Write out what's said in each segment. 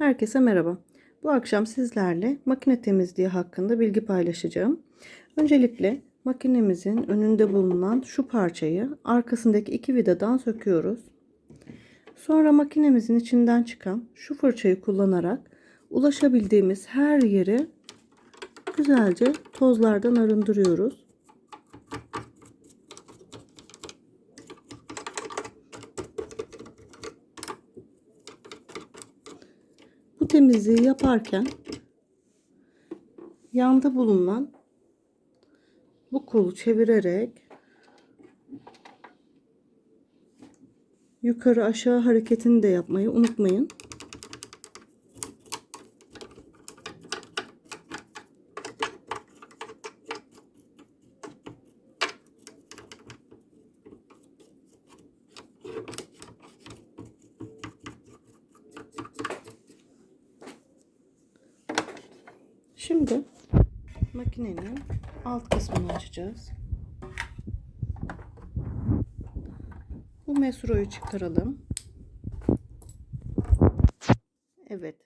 Herkese merhaba. Bu akşam sizlerle makine temizliği hakkında bilgi paylaşacağım. Öncelikle makinemizin önünde bulunan şu parçayı arkasındaki iki vidadan söküyoruz. Sonra makinemizin içinden çıkan şu fırçayı kullanarak ulaşabildiğimiz her yeri güzelce tozlardan arındırıyoruz. Bu temizliği yaparken yanda bulunan bu kolu çevirerek yukarı aşağı hareketini de yapmayı unutmayın. Şimdi makinenin alt kısmını açacağız. Bu mesroyu çıkaralım. Evet.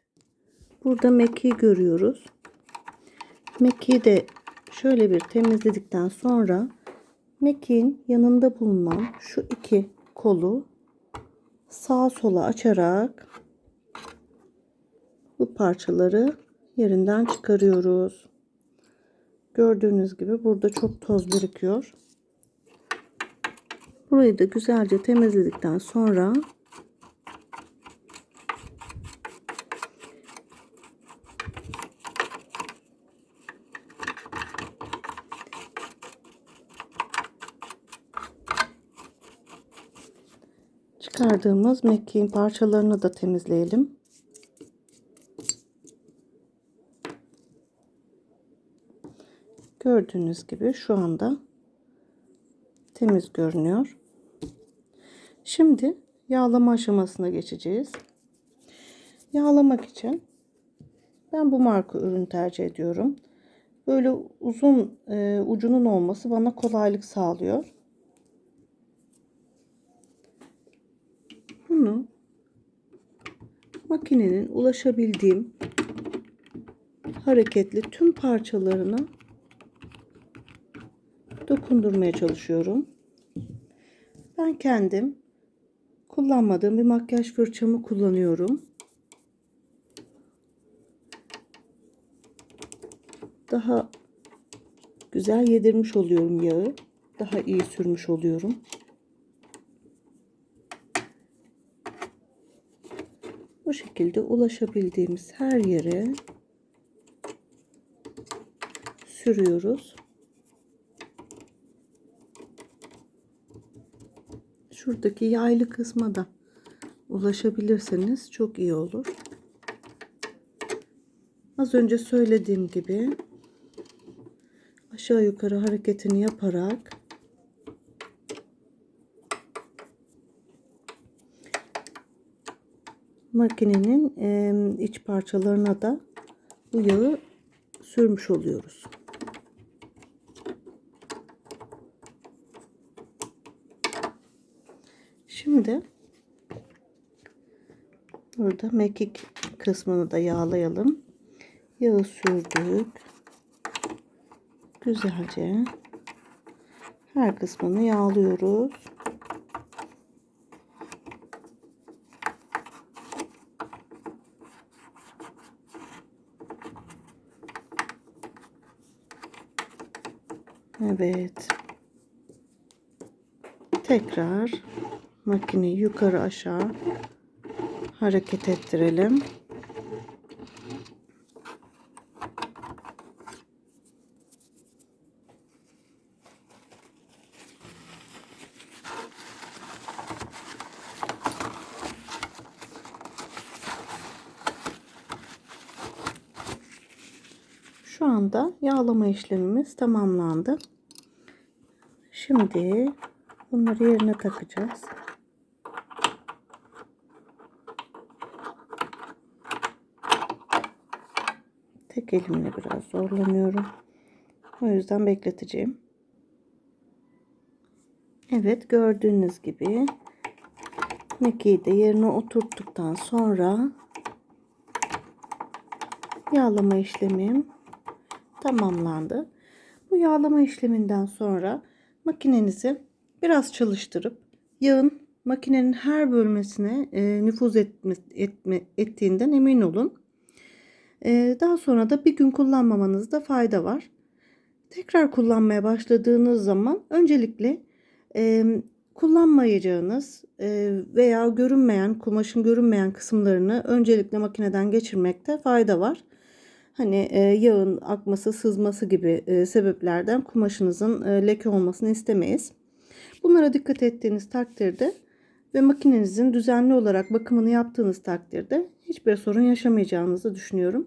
Burada mekiği görüyoruz. Mekiği de şöyle bir temizledikten sonra mekiğin yanında bulunan şu iki kolu sağa sola açarak bu parçaları yerinden çıkarıyoruz. Gördüğünüz gibi burada çok toz birikiyor. Burayı da güzelce temizledikten sonra çıkardığımız mekiğin parçalarını da temizleyelim. Gördüğünüz gibi şu anda temiz görünüyor. Şimdi yağlama aşamasına geçeceğiz. Yağlamak için ben bu marka ürün tercih ediyorum. Böyle uzun e, ucunun olması bana kolaylık sağlıyor. Bunu makinenin ulaşabildiğim hareketli tüm parçalarına dokundurmaya çalışıyorum. Ben kendim kullanmadığım bir makyaj fırçamı kullanıyorum. Daha güzel yedirmiş oluyorum yağı. Daha iyi sürmüş oluyorum. Bu şekilde ulaşabildiğimiz her yere sürüyoruz. Şuradaki yaylı kısma da ulaşabilirseniz çok iyi olur. Az önce söylediğim gibi aşağı yukarı hareketini yaparak makinenin iç parçalarına da bu yağı sürmüş oluyoruz. Şimdi burada mekik kısmını da yağlayalım. Yağı sürdük. Güzelce her kısmını yağlıyoruz. Evet. Tekrar makineyi yukarı aşağı hareket ettirelim. Şu anda yağlama işlemimiz tamamlandı. Şimdi bunları yerine takacağız. Tek elimle biraz zorlanıyorum. O yüzden bekleteceğim. Evet gördüğünüz gibi mekiği de yerine oturttuktan sonra Yağlama işlemim tamamlandı. Bu yağlama işleminden sonra makinenizi biraz çalıştırıp yağın makinenin her bölmesine e, nüfuz etme, etme, ettiğinden emin olun. E, daha sonra da bir gün kullanmamanızda fayda var. Tekrar kullanmaya başladığınız zaman öncelikle kullanmayacağınız veya görünmeyen kumaşın görünmeyen kısımlarını öncelikle makineden geçirmekte fayda var. Hani yağın akması, sızması gibi sebeplerden kumaşınızın leke olmasını istemeyiz. Bunlara dikkat ettiğiniz takdirde ve makinenizin düzenli olarak bakımını yaptığınız takdirde hiçbir sorun yaşamayacağınızı düşünüyorum.